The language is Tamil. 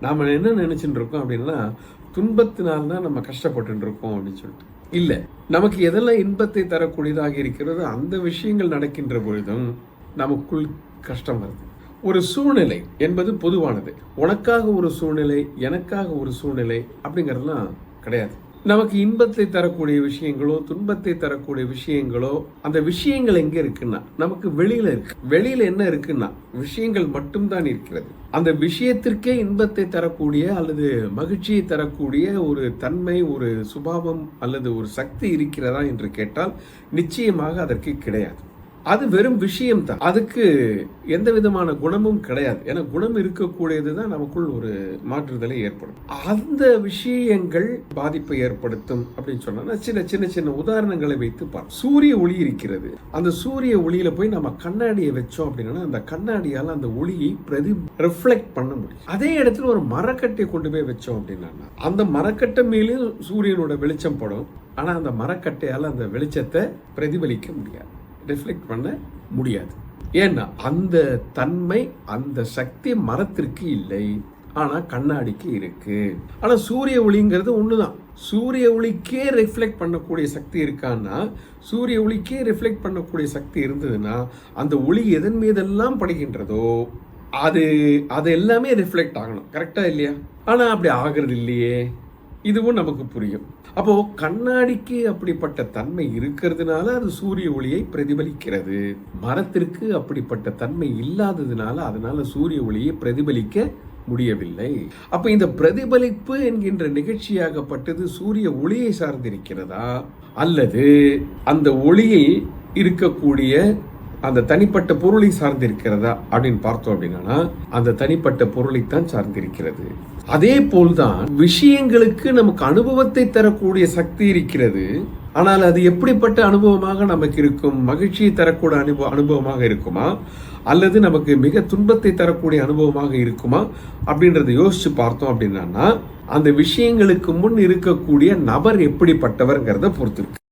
நாம் என்ன நினைச்சுட்டு இருக்கோம் அப்படின்னா துன்பத்தினால் தான் நம்ம கஷ்டப்பட்டு இருக்கோம் அப்படின்னு சொல்லிட்டு. இல்லை நமக்கு எதெல்லாம் இன்பத்தை தரக்கூடியதாக இருக்கிறது அந்த விஷயங்கள் நடக்கின்ற பொழுதும் நமக்குள் கஷ்டம் வருது. ஒரு சூழ்நிலை என்பது பொதுவானது. உனக்காக ஒரு சூழ்நிலை எனக்காக ஒரு சூழ்நிலை அப்படிங்கிறதுலாம் கிடையாது. நமக்கு இன்பத்தை தரக்கூடிய விஷயங்களோ துன்பத்தை தரக்கூடிய விஷயங்களோ அந்த விஷயங்கள் எங்க இருக்குன்னா நமக்கு வெளியில இருக்கு. வெளியில என்ன இருக்குன்னா விஷயங்கள் மட்டும்தான் இருக்கிறது. அந்த விஷயத்திற்கே இன்பத்தை தரக்கூடிய அல்லது மகிழ்ச்சியை தரக்கூடிய ஒரு தன்மை ஒரு சுபாவம் அல்லது ஒரு சக்தி இருக்கிறதா என்று கேட்டால் நிச்சயமாக அதற்கு கிடையாது. அது வெறும் விஷயம் தான் அதுக்கு எந்த விதமான குணமும் கிடையாது. ஏன்னா குணம் இருக்கக்கூடியது தான் நமக்குள் ஒரு மாற்றுதலை ஏற்படும். அந்த விஷயங்கள் பாதிப்பை ஏற்படுத்தும் அப்படின்னு சொன்னா சின்ன சின்ன சின்ன உதாரணங்களை வைத்து பார்ப்போம். சூரிய ஒளி இருக்கிறது. அந்த சூரிய ஒளியில போய் நம்ம கண்ணாடியை வச்சோம் அப்படின்னா அந்த கண்ணாடியால் அந்த ஒளியை பிரதி ரிஃப்ளெக்ட் பண்ண முடியும். அதே இடத்துல ஒரு மரக்கட்டை கொண்டு போய் வச்சோம் அப்படின்னா அந்த மரக்கட்டை மேலேயும் சூரியனோட வெளிச்சம் படும். ஆனால் அந்த மரக்கட்டையால் அந்த வெளிச்சத்தை பிரதிபலிக்க முடியாது. ரிஃப்ளெக்ட் பண்ண முடியாது. ஏன்னா அந்த தன்மை அந்த சக்தி மரத்திற்கு இல்லை. ஆனால் கண்ணாடிக்கு இருக்கு. ஆனால் சூரிய ஒளிங்கிறது ஒன்று தான் சூரிய ஒளிக்கே ரிஃப்ளெக்ட் பண்ணக்கூடிய சக்தி இருக்கான்னா சூரிய ஒளிக்கே ரிஃப்ளெக்ட் பண்ணக்கூடிய சக்தி இருந்ததுன்னா அந்த ஒளி எதன் மீதெல்லாம் படுகின்றதோ அது அது எல்லாமே ரிஃப்ளெக்ட் ஆகணும். கரெக்டாக இல்லையா? ஆனால் அப்படி ஆகிறது இல்லையே. இதுவும் நமக்கு புரியும். அப்போ கண்ணாடிக்கு அப்படிப்பட்ட தன்மை இருக்கிறதுனால அது சூரிய ஒளியை பிரதிபலிக்கிறது. மரத்திற்கு அப்படிப்பட்ட தன்மை இல்லாததுனால அதனால சூரிய ஒளியை பிரதிபலிக்க முடியவில்லை. அப்ப இந்த பிரதிபலிப்பு என்கின்ற நிகழ்ச்சியாகப்பட்டது சூரிய ஒளியை சார்ந்திருக்கிறதா? அல்லது அந்த ஒளியில் இருக்கக்கூடிய அந்த தனிப்பட்ட பொருளை சார்ந்திருக்கிறதா அப்படின்னு பார்த்தோம் அப்படின்னா அந்த தனிப்பட்ட பொருளைத்தான் சார்ந்திருக்கிறது. அதே போல்தான் விஷயங்களுக்கு நமக்கு அனுபவத்தை தரக்கூடிய சக்தி இருக்கிறது. ஆனால் அது எப்படிப்பட்ட அனுபவமாக நமக்கு இருக்கும்? மகிழ்ச்சியை தரக்கூடிய அனுபவ அனுபவமாக இருக்குமா? அல்லது நமக்கு மிக துன்பத்தை தரக்கூடிய அனுபவமாக இருக்குமா? அப்படின்றத யோசிச்சு பார்த்தோம் அப்படின்னா அந்த விஷயங்களுக்கு முன் இருக்கக்கூடிய நபர் எப்படிப்பட்டவர்ங்கிறத பொறுத்திருக்கு.